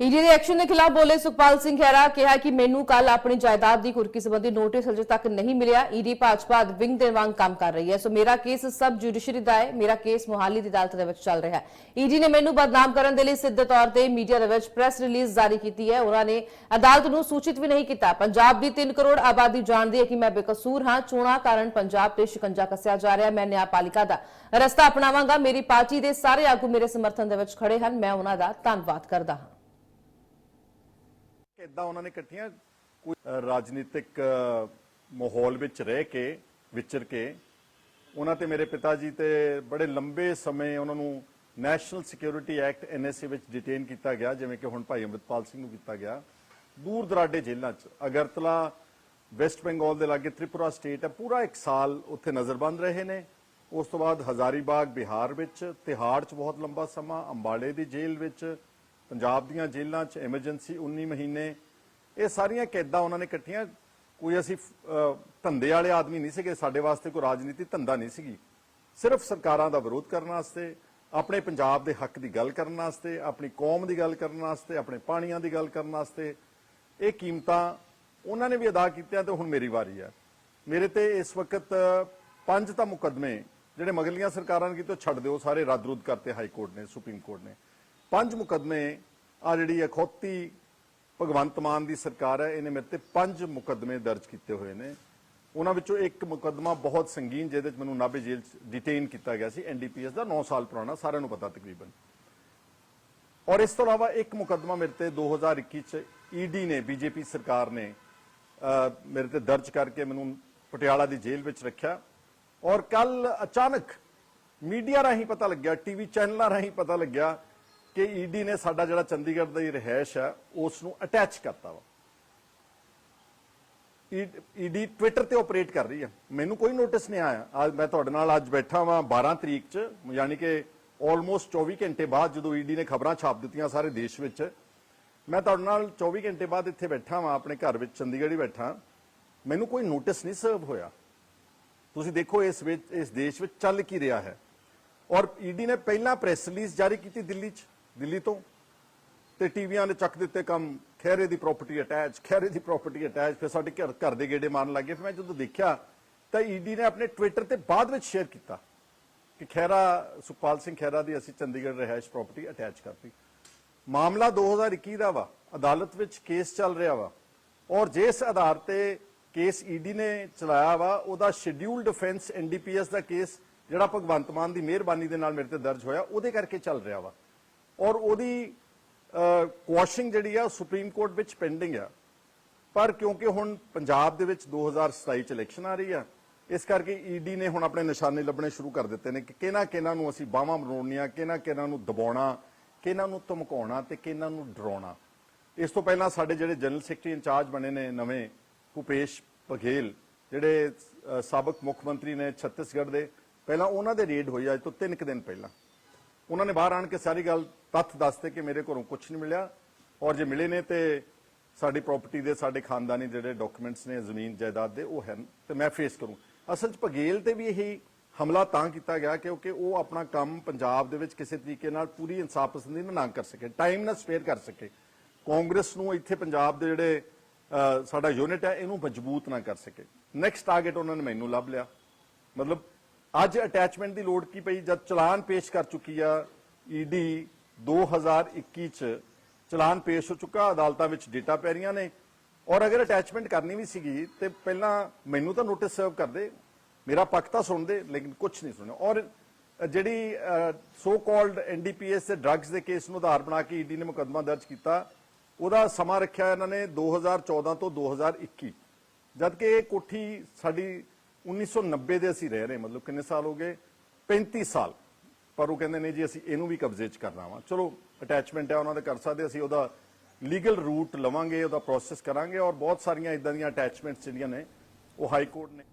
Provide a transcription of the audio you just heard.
ED ਦੇ action ਦੇ ਖਿਲਾਫ ਬੋਲੇ ਸੁਖਪਾਲ ਸਿੰਘ ਖਹਿਰਾ ਕਿਹਾ ਕਿ ਮੈਨੂੰ ਕੱਲ ਆਪਣੀ ਜਾਇਦਾਦ ਦੀ ਕੁਰਕੀ ਸੰਬੰਧੀ ਨੋਟਿਸ ਅਜੇ ਤੱਕ ਨਹੀਂ ਮਿਲਿਆ। ਈਡੀ ਭਾਜਪਾ ਵਿੰਗ ਦੇ ਵਾਂਗ ਕੰਮ ਕਰ ਰਹੀ ਹੈ। ਸੋ ਮੇਰਾ ਕੇਸ ਸਬ ਜੁਡੀਸ਼ਰੀ ਦਾ ਹੈ। ਮੇਰਾ ਕੇਸ ਮੁਹਾਲੀ ਦੀ ਅਦਾਲਤ ਦੇ ਵਿੱਚ ਚੱਲ ਰਿਹਾ ਹੈ। ਈਡੀ ਨੇ ਮੈਨੂੰ ਬਦਨਾਮ ਕਰਨ ਦੇ ਲਈ ਸਿੱਧੇ ਤੌਰ ਤੇ ਮੀਡੀਆ ਦੇ ਵਿੱਚ ਪ੍ਰੈਸ ਰਿਲੀਜ਼ ਜਾਰੀ ਕੀਤੀ ਹੈ। ਉਹਨਾਂ ਨੇ ਅਦਾਲਤ ਨੂੰ ਸੂਚਿਤ ਵੀ ਨਹੀਂ ਕੀਤਾ। ਪੰਜਾਬ ਦੀ 3 ਕਰੋੜ ਆਬਾਦੀ ਜਾਣਦੀ ਹੈ ਕਿ ਮੈਂ ਬੇਕਸੂਰ ਹਾਂ। ਚੋਣਾਂ ਕਾਰਨ ਪੰਜਾਬ ਤੇ ਸ਼ਿਕੰਜਾ ਕੱਸਿਆ ਜਾ ਰਿਹਾ ਹੈ। ਮੈਂ ਨਿਆਂਪਾਲਿਕਾ ਦਾ ਰਸਤਾ ਅਪਣਾਵਾਂਗਾ। ਮੇਰੀ ਪਾਰਟੀ ਦੇ ਸਾਰੇ ਆਗੂ ਮੇਰੇ ਸਮਰਥਨ ਦੇ ਵਿੱਚ ਖੜੇ ਹਨ। ਮੈਂ ਉਹਨਾਂ ਦਾ ਧੰਨਵਾਦ ਕਰਦਾ ਹਾਂ। ਇਦਾਂ ਉਹਨਾਂ ਨੇ ਇਕੱਠੀਆਂ ਕੋਈ ਰਾਜਨੀਤਿਕ ਮਾਹੌਲ ਵਿੱਚ ਰਹਿ ਕੇ, ਵਿਚਰ ਕੇ ਉਹਨਾਂ ਤੇ ਮੇਰੇ ਪਿਤਾ ਜੀ ਤੇ ਬੜੇ ਲੰਬੇ ਸਮੇਂ ਉਹਨਾਂ ਨੂੰ ਨੈਸ਼ਨਲ ਸਿਕਿਉਰਿਟੀ ਐਕਟ ਐਨਐਸਏ ਵਿੱਚ ਡਿਟੇਨ ਕੀਤਾ ਗਿਆ, ਜਿਵੇਂ ਕਿ ਹੁਣ ਭਾਈ ਅੰਮ੍ਰਿਤਪਾਲ ਸਿੰਘ ਨੂੰ ਕੀਤਾ ਗਿਆ। ਦੂਰ ਦਰਾਡੇ ਜੇਲ੍ਹਾਂ 'ਚ, ਅਗਰਤਲਾ ਵੈਸਟ ਬੰਗਾਲ ਦੇ ਲਾਗੇ ਤ੍ਰਿਪੁਰਾ ਸਟੇਟ ਹੈ, ਪੂਰਾ ਇੱਕ ਸਾਲ ਉੱਥੇ ਨਜ਼ਰਬੰਦ ਰਹੇ ਨੇ। ਉਸ ਤੋਂ ਬਾਅਦ ਹਜ਼ਾਰੀਬਾਗ, ਬਿਹਾਰ ਵਿੱਚ, ਤਿਹਾੜ 'ਚ ਬਹੁਤ ਲੰਬਾ ਸਮਾਂ, ਅੰਬਾਲੇ ਦੀ ਜੇਲ੍ਹ ਵਿੱਚ ਪੰਜਾਬ ਦੀਆਂ ਜੇਲ੍ਹਾਂ 'ਚ ਐਮਰਜੈਂਸੀ 19 ਮਹੀਨੇ, ਇਹ ਸਾਰੀਆਂ ਕੈਦਾਂ ਉਹਨਾਂ ਨੇ ਇਕੱਠੀਆਂ ਕੋਈ ਅਸੀਂ ਧੰਦੇ ਵਾਲੇ ਆਦਮੀ ਨਹੀਂ ਸੀਗੇ, ਸਾਡੇ ਵਾਸਤੇ ਕੋਈ ਰਾਜਨੀਤੀ ਧੰਦਾ ਨਹੀਂ ਸੀਗੀ। ਸਿਰਫ ਸਰਕਾਰਾਂ ਦਾ ਵਿਰੋਧ ਕਰਨ ਵਾਸਤੇ, ਆਪਣੇ ਪੰਜਾਬ ਦੇ ਹੱਕ ਦੀ ਗੱਲ ਕਰਨ ਵਾਸਤੇ, ਆਪਣੀ ਕੌਮ ਦੀ ਗੱਲ ਕਰਨ ਵਾਸਤੇ, ਆਪਣੇ ਪਾਣੀਆਂ ਦੀ ਗੱਲ ਕਰਨ ਵਾਸਤੇ, ਇਹ ਕੀਮਤਾਂ ਉਹਨਾਂ ਨੇ ਵੀ ਅਦਾ ਕੀਤੀਆਂ ਤੇ ਹੁਣ ਮੇਰੀ ਵਾਰੀ ਹੈ। ਮੇਰੇ ਤੇ ਇਸ ਵਕਤ ਪੰਜ ਤਾਂ ਮੁਕੱਦਮੇ, ਜਿਹੜੇ ਮਗਲੀਆਂ ਸਰਕਾਰਾਂ ਨੇ ਕੀਤੇ ਛੱਡ ਦਿਓ, ਸਾਰੇ ਰੱਦ ਰੁੱਦ ਕਰਤੇ ਹਾਈ ਕੋਰਟ ਨੇ, ਸੁਪਰੀਮ ਕੋਰਟ ਨੇ। ਪੰਜ ਮੁਕੱਦਮੇ ਆ ਜਿਹੜੀ ਅਖੌਤੀ ਭਗਵੰਤ ਮਾਨ ਦੀ ਸਰਕਾਰ ਹੈ, ਇਹਨੇ ਮੇਰੇ ਤੇ ਪੰਜ ਮੁਕੱਦਮੇ ਦਰਜ ਕੀਤੇ ਹੋਏ ਨੇ। ਉਹਨਾਂ ਵਿੱਚੋਂ ਇੱਕ ਮੁਕੱਦਮਾ ਬਹੁਤ ਸੰਗੀਨ, ਜਿਹਦੇ ਵਿੱਚ ਮੈਨੂੰ ਨਾਭੇ ਜੇਲ੍ਹ 'ਚ ਡਿਟੇਨ ਕੀਤਾ ਗਿਆ ਸੀ ਐਨਡੀਪੀਐਸ ਦਾ 9 ਸਾਲ ਪੁਰਾਣਾ, ਸਾਰਿਆਂ ਨੂੰ ਪਤਾ ਤਕਰੀਬਨ। ਔਰ ਇਸ ਤੋਂ ਇਲਾਵਾ ਇੱਕ ਮੁਕੱਦਮਾ ਮੇਰੇ ਤੇ 2021 ਚ ਈਡੀ ਨੇ ਬੀਜੇਪੀ ਸਰਕਾਰ ਨੇ ਮੇਰੇ ਤੇ ਦਰਜ ਕਰਕੇ ਮੈਨੂੰ ਪਟਿਆਲਾ ਦੀ ਜੇਲ੍ਹ ਵਿੱਚ ਰੱਖਿਆ। ਔਰ ਕੱਲ ਅਚਾਨਕ ਮੀਡੀਆ ਰਾਹੀਂ ਪਤਾ ਲੱਗਿਆ ਟੀਵੀ ਚੈਨਲਾਂ ਰਾਹੀਂ ਪਤਾ ਲੱਗਿਆ ਕਿ ਈਡੀ ਨੇ ਸਾਡਾ ਜਿਹੜਾ ਚੰਡੀਗੜ੍ਹ ਦਾ ਹੀ ਰਹਿਸ਼ ਆ ਉਸ ਨੂੰ ਅਟੈਚ ਕਰਤਾ ਵਾ। ਈਡੀ ਟਵਿੱਟਰ ਤੇ ਆਪਰੇਟ ਕਰ ਰਹੀ ਹੈ ਮੈਨੂੰ ਕੋਈ ਨੋਟਿਸ ਨਹੀਂ ਆਇਆ। ਅੱਜ ਮੈਂ ਤੁਹਾਡੇ ਨਾਲ ਅੱਜ ਬੈਠਾ ਵਾਂ 12 ਤਰੀਕ ਚ, ਯਾਨੀ ਕਿ ਆਲਮੋਸਟ 24 ਘੰਟੇ ਬਾਅਦ ਜਦੋਂ ਈਡੀ ਨੇ ਖਬਰਾਂ ਛਾਪ ਦਿੱਤੀਆਂ ਸਾਰੇ ਦੇਸ਼ ਵਿੱਚ। ਮੈਂ ਤੁਹਾਡੇ ਨਾਲ 24 ਘੰਟੇ ਬਾਅਦ ਇੱਥੇ ਬੈਠਾ ਵਾ, ਆਪਣੇ ਘਰ ਵਿੱਚ ਚੰਡੀਗੜ੍ਹ ਹੀ ਬੈਠਾ। ਮੈਨੂੰ ਕੋਈ ਨੋਟਿਸ ਨਹੀਂ ਸਰਵ ਹੋਇਆ। ਤੁਸੀਂ ਦੇਖੋ ਇਸ ਵਿੱਚ, ਇਸ ਦੇਸ਼ ਵਿੱਚ ਚੱਲ ਕੀ ਰਿਹਾ ਹੈ। ਔਰ ਈਡੀ ਨੇ ਪਹਿਲਾਂ ਪ੍ਰੈਸ ਰਿਲੀਜ਼ ਜਾਰੀ ਕੀਤੀ ਦਿੱਲੀ 'ਚ। ਦਿੱਲੀ ਤੋਂ ਤੇ ਟੀਵੀਆਂ ਨੇ ਚੱਕ ਦਿੱਤੇ ਕੰਮ ਖੈਰੇ ਦੀ ਪ੍ਰਾਪਰਟੀ ਅਟੈਚ ਖੈਰੇ ਦੀ ਪ੍ਰਾਪਰਟੀ ਅਟੈਚ ਫਿਰ ਸਾਡੇ ਘਰ ਘਰ ਦੇ ਗੇੜੇ ਮਾਰਨ ਲੱਗੇ ਫਿਰ ਮੈਂ ਜਦੋਂ ਦੇਖਿਆ, ਤਾਂ ਈਡੀ ਨੇ ਆਪਣੇ ਟਵਿੱਟਰ ਤੇ ਬਾਅਦ ਵਿੱਚ ਸ਼ੇਅਰ ਕੀਤਾ ਕਿ ਖੈਰਾ ਸੁਖਪਾਲ ਸਿੰਘ ਖੈਰਾ ਦੀ ਅਸੀਂ ਚੰਡੀਗੜ੍ਹ ਰਹਿائش ਪ੍ਰਾਪਰਟੀ ਅਟੈਚ ਕਰਤੀ। ਮਾਮਲਾ 2021 ਦਾ ਵਾ, ਅਦਾਲਤ ਵਿੱਚ ਕੇਸ ਚੱਲ ਰਿਹਾ ਵਾ। ਔਰ ਜਿਸ ਆਧਾਰ ਤੇ ਕੇਸ ਈਡੀ ਨੇ ਚਲਾਇਆ ਵਾ, ਉਹਦਾ ਸ਼ੈਡਿਊਲਡ ਡਿਫੈਂਸ ਐਨਡੀਪੀਐਸ ਦਾ ਕੇਸ ਜਿਹੜਾ ਭਗਵੰਤ ਮਾਨ ਦੀ ਮਿਹਰਬਾਨੀ ਦੇ ਨਾਲ ਮੇਰੇ ਤੇ ਦਰਜ ਹੋਇਆ, ਉਹਦੇ ਕਰਕੇ ਚੱਲ ਰਿਹਾ ਵਾ। ਔਰ ਉਹਦੀ ਕੁਆਸ਼ਿੰਗ ਜਿਹੜੀ ਆ ਸੁਪਰੀਮ ਕੋਰਟ ਵਿੱਚ ਪੈਂਡਿੰਗ ਆ। ਪਰ ਕਿਉਂਕਿ ਹੁਣ ਪੰਜਾਬ ਦੇ ਵਿੱਚ 2027 ਚ ਇਲੈਕਸ਼ਨ ਆ ਰਹੀ ਆ, ਇਸ ਕਰਕੇ ਈਡੀ ਨੇ ਹੁਣ ਆਪਣੇ ਨਿਸ਼ਾਨੇ ਲੱਭਣੇ ਸ਼ੁਰੂ ਕਰ ਦਿੱਤੇ ਨੇ ਕਿ ਕਿਹਨਾਂ ਕਿਹਨਾਂ ਨੂੰ ਅਸੀਂ ਬਾਹਾਂ ਮਰੋੜਨੀਆਂ, ਕਿਹਨਾਂ ਕਿਹਨਾਂ ਨੂੰ ਦਬਾਉਣਾ, ਕਿਹਨਾਂ ਨੂੰ ਧਮਕਾਉਣਾ ਤੇ ਕਿਹਨਾਂ ਨੂੰ ਡਰਾਉਣਾ। ਇਸ ਤੋਂ ਪਹਿਲਾਂ ਸਾਡੇ ਜਿਹੜੇ ਜਨਰਲ ਸੈਕਟਰੀ ਇੰਚਾਰਜ ਬਣੇ ਨੇ ਨਵੇਂ, ਭੁਪੇਸ਼ ਬਘੇਲ, ਜਿਹੜੇ ਸਾਬਕ ਮੁੱਖ ਮੰਤਰੀ ਨੇ ਛੱਤੀਸਗੜ੍ਹ ਦੇ, ਪਹਿਲਾਂ ਉਹਨਾਂ ਦੇ ਰੇਡ ਹੋਈ ਅੱਜ ਤੋਂ 3 ਕੁ ਦਿਨ ਪਹਿਲਾਂ। ਉਹਨਾਂ ਨੇ ਬਾਹਰ ਆਣ ਕੇ ਸਾਰੀ ਗੱਲ ਤੱਥ ਦੱਸਤੇ ਕਿ ਮੇਰੇ ਘਰੋਂ ਕੁਝ ਨਹੀਂ ਮਿਲਿਆ। ਔਰ ਜੇ ਮਿਲੇ ਨੇ ਤੇ ਸਾਡੀ ਪ੍ਰਾਪਰਟੀ ਦੇ, ਸਾਡੇ ਖਾਨਦਾਨੀ ਜਿਹੜੇ ਡਾਕੂਮੈਂਟਸ ਨੇ, ਜ਼ਮੀਨ, ਜਾਇਦਾਦ ਦੇ, ਉਹ ਹਨ ਤੇ ਮੈਂ ਫੇਸ ਕਰੂੰ। ਅਸਲ 'ਚ ਪਗੇਲ ਤੇ ਵੀ ਇਹੀ ਹਮਲਾ ਤਾਂ ਕੀਤਾ ਗਿਆ ਕਿਉਂਕਿ ਉਹ ਆਪਣਾ ਕੰਮ ਪੰਜਾਬ ਦੇ ਵਿੱਚ ਕਿਸੇ ਤਰੀਕੇ ਨਾਲ ਪੂਰੀ ਇਨਸਾਫ ਪਸੰਦੀ ਨਾਲ ਨਾ ਕਰ ਸਕੇ ਟਾਈਮ ਨਾਲ ਸਪੇਅਰ ਕਰ ਸਕੇ। ਕਾਂਗਰਸ ਨੂੰ ਇੱਥੇ ਪੰਜਾਬ ਦੇ ਜਿਹੜੇ ਸਾਡਾ ਯੂਨਿਟ ਹੈ, ਇਹਨੂੰ ਮਜ਼ਬੂਤ ਨਾ ਕਰ ਸਕੇ। ਨੈਕਸਟ ਟਾਰਗੇਟ ਉਹਨਾਂ ਨੇ ਮੈਨੂੰ ਲੱਭ ਲਿਆ। ਮਤਲਬ ਅੱਜ ਅਟੈਚਮੈਂਟ ਦੀ ਲੋੜ ਕੀ ਪਈ? ਜਦ ਚਲਾਨ ਪੇਸ਼ ਕਰ ਚੁੱਕੀ ਆ ਈਡੀ 2021 ਚ, ਚਲਾਨ ਪੇਸ਼ ਹੋ ਚੁੱਕਾ, ਅਦਾਲਤਾਂ ਵਿੱਚ ਡੇਟਾ ਪੈ ਰਹੀਆਂ ਨੇ। ਔਰ ਅਗਰ ਅਟੈਚਮੈਂਟ ਕਰਨੀ ਵੀ ਸੀਗੀ, ਤੇ ਪਹਿਲਾਂ ਮੈਨੂੰ ਤਾਂ ਨੋਟਿਸ ਸਰਵ ਕਰਦੇ ਮੇਰਾ ਪੱਖ ਤਾਂ ਸੁਣਦੇ ਲੇਕਿਨ ਕੁਝ ਨਹੀਂ ਸੁਣਿਆ। ਔਰ ਜਿਹੜੀ ਸੋ ਕਾਲਡ ਐਨਡੀਪੀਐਸ ਦੇ ਡਰੱਗਸ ਦੇ ਕੇਸ ਨੂੰ ਆਧਾਰ ਬਣਾ ਕੇ ਈਡੀ ਨੇ ਮੁਕੱਦਮਾ ਦਰਜ ਕੀਤਾ, ਉਹਦਾ ਸਮਾਂ ਰੱਖਿਆ ਇਹਨਾਂ ਨੇ 2014 ਤੋਂ 2021 ਜਦ ਕਿ ਇਹ ਕੋਠੀ ਸਾਡੀ 1990 ਦੇ ਅਸੀਂ ਰਹਿ ਰਹੇ ਮਤਲਬ ਕਿੰਨੇ ਸਾਲ ਹੋ ਗਏ? 35 ਸਾਲ। ਪਰ ਉਹ ਕਹਿੰਦੇ ਨੇ ਜੀ, ਅਸੀਂ ਇਹਨੂੰ ਵੀ ਕਬਜ਼ੇ 'ਚ ਕਰਨਾ ਵਾ। ਚਲੋ ਅਟੈਚਮੈਂਟ ਹੈ, ਉਹਨਾਂ ਦਾ ਕਰ ਸਕਦੇ ਅਸੀਂ ਉਹਦਾ ਲੀਗਲ ਰੂਟ ਲਵਾਂਗੇ, ਉਹਦਾ ਪ੍ਰੋਸੈਸ ਕਰਾਂਗੇ ਔਰ ਬਹੁਤ ਸਾਰੀਆਂ ਇਦਾਂ ਦੀਆਂ ਅਟੈਚਮੈਂਟਸ ਜਿਹੜੀਆਂ ਨੇ, ਉਹ ਹਾਈ ਕੋਰਟ ਨੇ